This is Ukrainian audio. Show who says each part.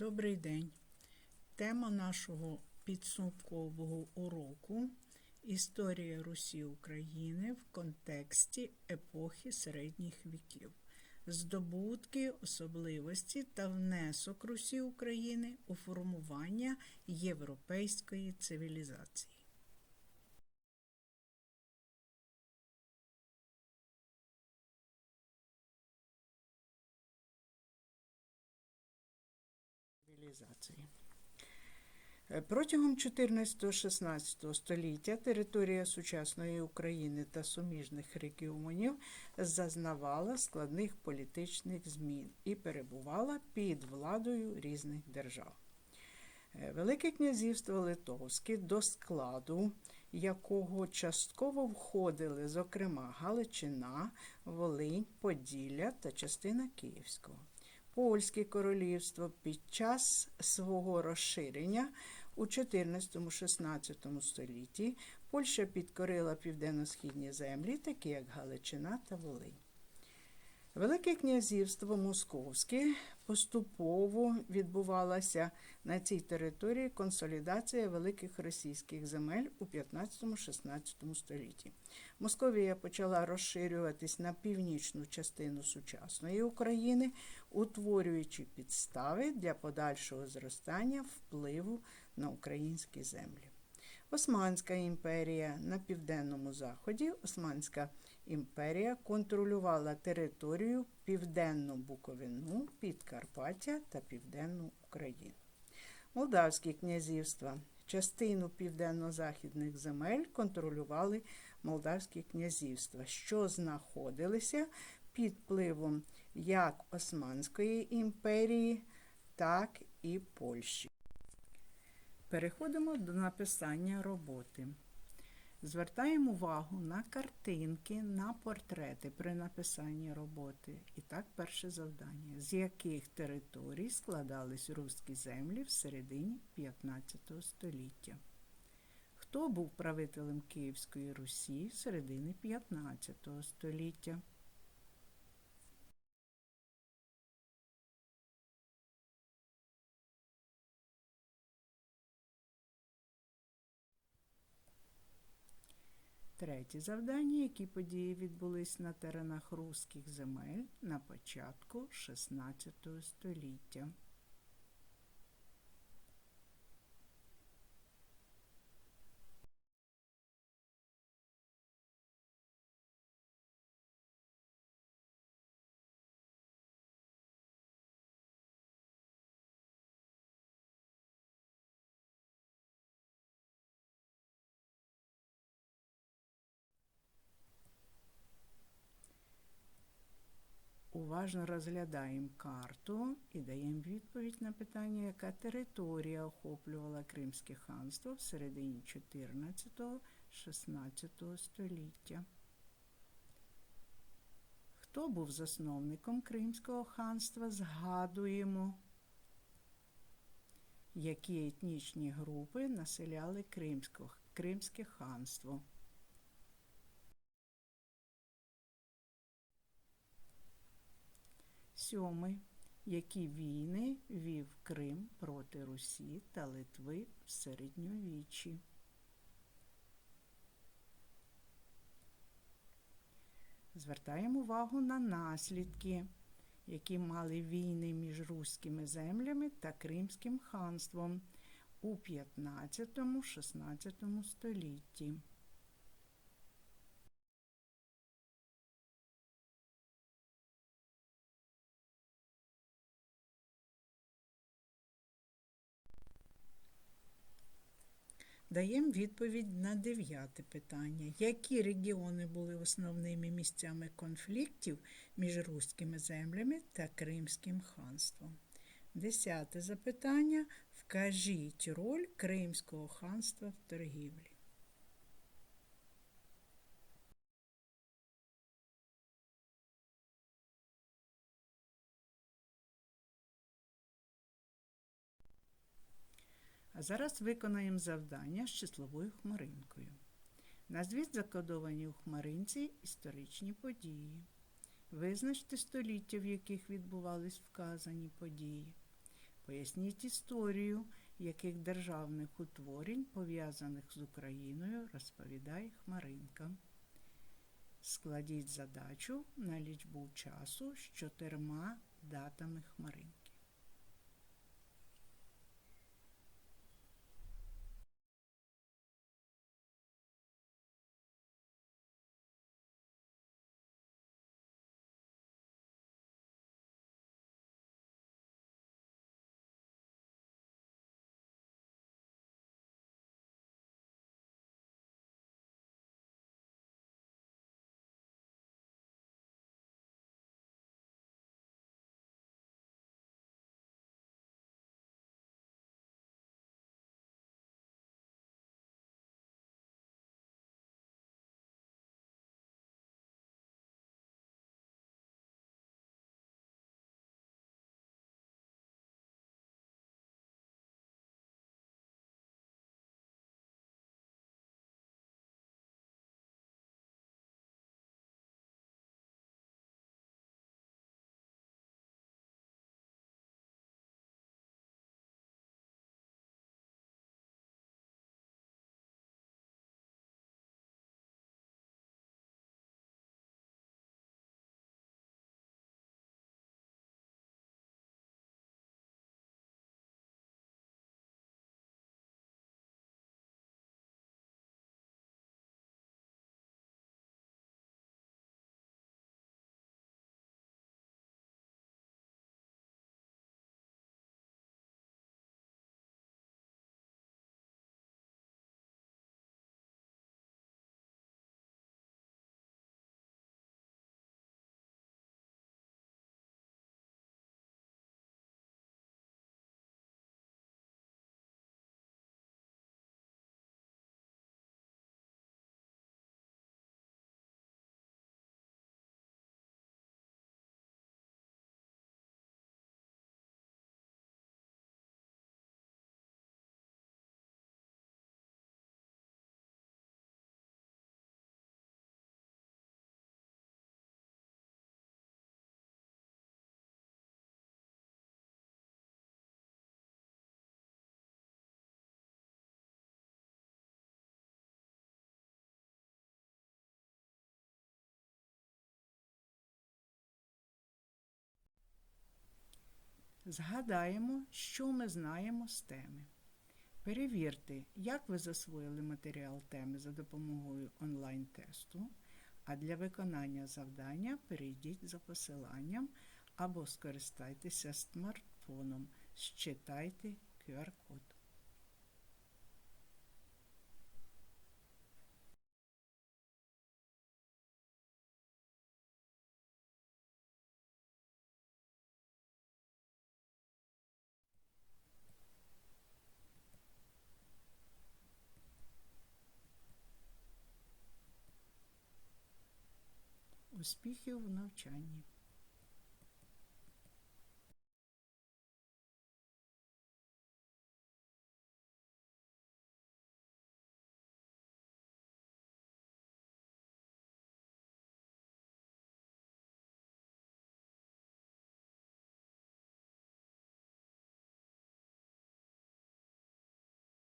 Speaker 1: Добрий день. Тема нашого підсумкового уроку Історія Русі України в контексті епохи середніх віків. Здобутки, особливості та внесок Русі України у формування європейської цивілізації. Цивілізації. Е, Протягом 14-16 століття територія сучасної України та суміжних регіонів зазнавала складних політичних змін і перебувала під владою різних держав. Е, Велике князівство Литовське, до складу якого частково входили, зокрема, Галичина, Волинь, Поділля та частина Київського. Польське королівство під час свого розширення у 14-16 столітті Польща підкорила південно-східні землі, такі як Галичина та Волинь. Велике князівство Московське поступово відбувалася на цій території консолідація великих російських земель у 15-16 столітті. Московія почала розширюватись на північну частину сучасної України, утворюючи підстави для подальшого зростання впливу на українські землі. Османська імперія на південному заході. Османська імперія контролювала територію Південну Буковину, Підкарпаття та Південну Україну. Молдавські князівства. Частину південно-західних земель контролювали молдавські князівства, що знаходилися під впливом як Османської імперії, так і Польщі. Переходимо до написання роботи. Звертаємо увагу на картинки, на портрети при написанні роботи. І так, перше завдання. З яких територій складались руські землі в середині 15 століття? Хто був правителем Київської Русі в середині 15 століття? Третє завдання, які події відбулись на теренах руських земель на початку 16 століття. Уважно розглядаємо карту і даємо відповідь на питання, яка територія охоплювала Кримське ханство в середині 14-16 століття. Хто був засновником Кримського ханства? Згадуємо, які етнічні групи населяли Кримське ханство. Сьомий. Які війни вів Крим проти Русі та Литви в середньовіччі? Звертаємо увагу на наслідки, які мали війни між руськими землями та Кримським ханством у 15-16 столітті. Даємо відповідь на дев'яте питання. Які регіони були основними місцями конфліктів між руськими землями та Кримським ханством? Десяте запитання. Вкажіть роль Кримського ханства в торгівлі. А зараз виконаємо завдання з числовою хмаринкою. Назвіть закодовані у хмаринці історичні події. Визначте століття, в яких відбувались вказані події. Поясніть історію, яких державних утворень, пов'язаних з Україною, розповідає Хмаринка. Складіть задачу на лічбу часу з чотирма датами Хмаринки. Згадаємо, що ми знаємо з теми. Перевірте, як ви засвоїли матеріал теми за допомогою онлайн-тесту, а для виконання завдання перейдіть за посиланням або скористайтеся смартфоном, считайте QR-код. Успіхів в навчанні!